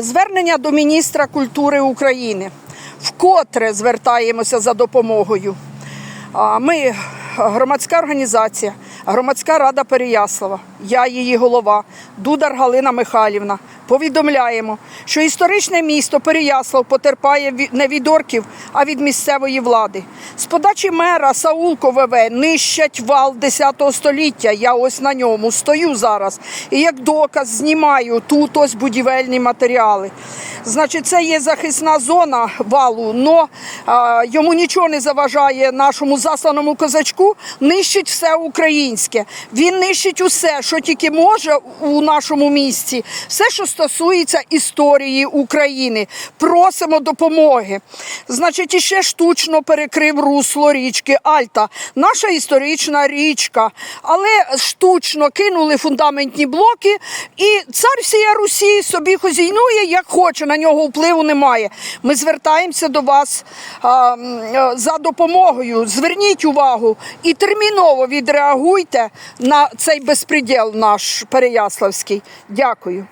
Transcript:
Звернення до міністра культури України. Вкотре звертаємося за допомогою. Ми громадська організація, громадська рада Переяслава, я її голова, Дудар Галина Михайлівна. Повідомляємо, що історичне місто Переяслав потерпає не від орків, а від місцевої влади. З подачі мера Саулко ВВ нищать вал 10 століття. Я ось на ньому стою зараз. І як доказ знімаю тут ось будівельні матеріали. Значить, це є захисна зона валу, але йому нічого не заважає нашому засланому козачку. Нищить все українське. Він нищить усе, що тільки може у нашому місті, все, що стосується історії України. Просимо допомоги. Значить, іще штучно перекрив русло річки Альта, наша історична річка. Але штучно кинули фундаментні блоки, і цар всієї Русі собі хозяйнує, як хоче, на нього впливу немає. Ми звертаємося до вас а, за допомогою. Зверніть увагу і терміново відреагуйте на цей безпреділ наш Переяславський. Дякую.